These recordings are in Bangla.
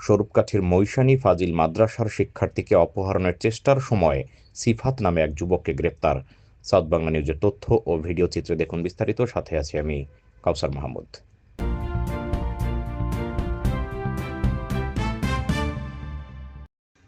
স্বরূপকাঠির মৈশানী ফাজিল মাদ্রাসার শিক্ষার্থীকে অপহরণের চেষ্টার সময় সিফাত নামে এক যুবককে গ্রেপ্তার। সাউথ বাংলা নিউজের তথ্য ও ভিডিও চিত্রে দেখুন বিস্তারিত, সাথে আছি আমি কাউসার মাহমুদ।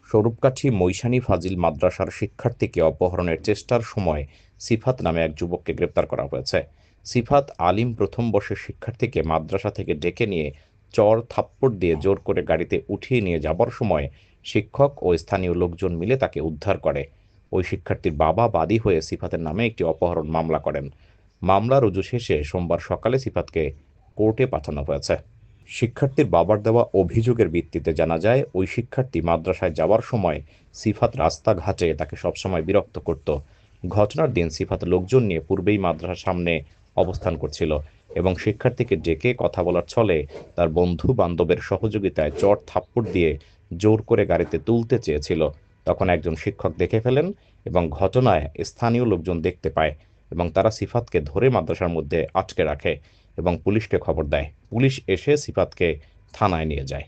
স্বরূপকাঠি মৈশানী ফাজিল মাদ্রাসার শিক্ষার্থীকে অপহরণের চেষ্টার সময় সিফাত নামে এক যুবককে গ্রেপ্তার করা হয়েছে। সিফাত আলিম প্রথম বর্ষের শিক্ষার্থীকে মাদ্রাসা থেকে ডেকে নিয়ে চর থাপ্পড় দিয়ে জোর করে গাড়িতে উঠিয়ে নিয়ে যাবার সময় শিক্ষক ও স্থানীয় লোকজন মিলে তাকে উদ্ধার করে। ওই শিক্ষার্থীর বাবা বাদী হয়ে সিফাতের নামে একটি অপহরণ মামলা করেন। মামলা রুজু শেষে সোমবার সকালে সিফাতকে কোর্টে পাঠানো হয়েছে। শিক্ষার্থীর বাবার দেওয়া অভিযোগের ভিত্তিতে জানা যায় ওই শিক্ষার্থী মাদ্রাসায় যাওয়ার সময় সিফাত রাস্তাঘাটে তাকে সবসময় বিরক্ত করত। ঘটনার দিন সিফাত লোকজন নিয়ে পূর্বেই মাদ্রাসার সামনে অবস্থান করছিল। এবং শিক্ষার্থীকে ডেকে কথা বলার ছলে তার বন্ধু বান্ধবের সহযোগিতায় চট থাপ্পড় দিয়ে জোর করে গাড়িতে তুলতে চেয়েছিল। তখন একজন শিক্ষক দেখে ফেলেন এবং ঘটনায় স্থানীয় লোকজন দেখতে পায় এবং তারা সিফাতকে ধরে মাদ্রাসার মধ্যে আটকে রাখে এবং পুলিশকে খবর দেয়। পুলিশ এসে সিফাতকে থানায় নিয়ে যায়।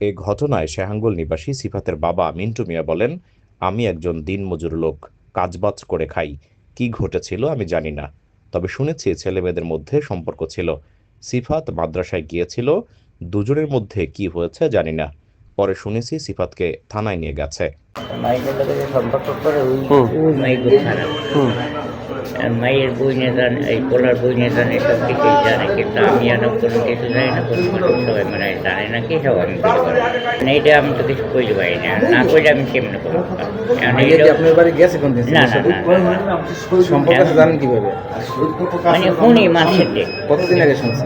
এ ঘটনায় শেহাঙ্গল নিবাসী সিফাতের বাবা মিন্টু মিয়া বলেন, আমি একজন দিনমজুর লোক, কাজবাজ করে খাই। কি ঘটেছিল আমি জানি না। তবে শুনেছি ছেলেমেয়েদের মধ্যে সম্পর্ক ছিল। সিফাত মাদ্রাসায় গিয়েছিল। দুজনের মধ্যে কি হয়েছে জানি না। পরে শুনেছি সিফাতকে থানায় নিয়ে গেছে। সম্পর্ক করে ওই মায়ের বই নেতান এই পোলার বই নেতান এসব কিছুই জানে কিন্তু আমি আর কোনো কিছু জানি না কোনো মানুষ সবাই মানে জানে না কি সব আমি বলতে পারি মানে এটা আমি তো কিছু কইতে পারি না না কইলে আমি কেমনে করব? আপনার বাড়ি গেছে কোন দিন? না না না সম্পর্ক আছে জানেন কীভাবে? মানে শুনি দিক কতদিন আগে শুনছি?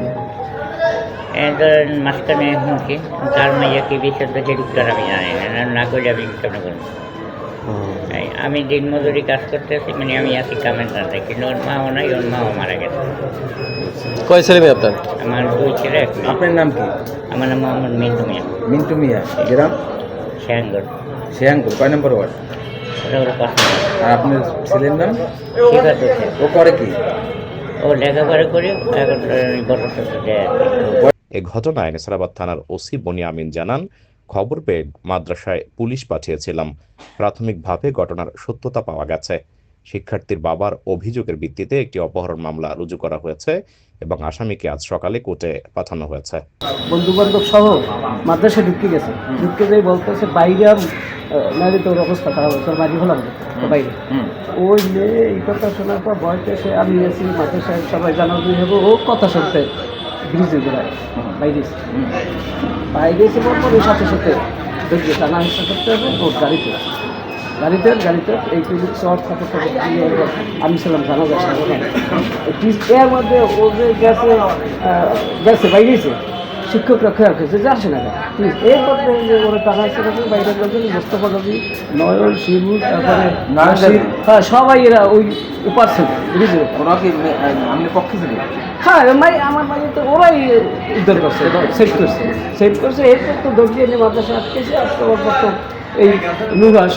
ধরেন মাঝখানে শুনছি তার মাইয়া কি বিষয় তো সেটুকটার আমি জানি না না- করলে আমি কেমন করব? আমি দিন মজুরি কাজ করতেছি মানে আমি আছি কামের দাঁড়াতে কিন্তু ওর মাও নাই ওর মাও মারা গেছে। কয় ছেলে মেয়ে আপনার? আমার দুই ছেলে আপনার নাম কি? আমার নাম মোহাম্মদ মিন্টু মিয়া। মিন্টু মিয়া গ্রাম? শ্যাঙ্গর। শেয়াঙ্কুর কয় নম্বর ওয়ার্ড? আর আপনার ছেলের নাম? ঠিক আছে ও করে কি? ও লেখাপড়া করে এখন বড়। এ ঘটনায় নেসারাবাদ থানার ওসি বনি আমিন জানান খবর পেয়ে মাদ্রাসায় পুলিশ পাঠিয়েছিলাম। প্রাথমিকভাবে ঘটনার সত্যতা পাওয়া গেছে। শিক্ষার্থীর বাবার অভিযোগের ভিত্তিতে একটি অপহরণ মামলা রুজু করা হয়েছে এবং আসামিকে আজ সকালে কোর্টে পাঠানো হয়েছে। বন্ধু বান্ধব সহ মাদ্রাসা ঢুকে গেছে। ঢুকে যেই বলতেছে বাইরে আম, নাহলে তোর অবস্থা খারাপ তোর বাড়ি হলাম বাইরে। ওই মেয়ে এই কথা শোনার পর ভয়তে সে আমি এসি মাদ্রাসায় সবাই জানাবি হব ও কথা শুনতে ব্রিজে ঘোরায়, বাইরে। বাইরে এসে পর সাথে সাথে দেখবে টানা হিসা করতে হবে ওর গাড়িতে গাড়িতে গাড়িতে এই কিছু শর্ট সাপোর্ট আমি ছিলাম জানা যাচ্ছে এর মধ্যে ও যে গেছে গেছে বাইরেছে শিক্ষকরা খেয়াল করেছে যে আসে না প্লিজ এই পথে যে ওরা টাকা বাইরে গেছে মোস্তফা নয়ন শিবু তারপরে হ্যাঁ সবাই এরা ওই উপার থেকে বুঝলি? ওরা কি আপনি পক্ষে ছিল? হ্যাঁ মাই আমার মাঝে তো ওরাই উদ্ধার করছে সেট করছে সেট করছে এরপর তো দর্জি এনে মাদ্রাসা আটকেছে আজকে এই নুরাস।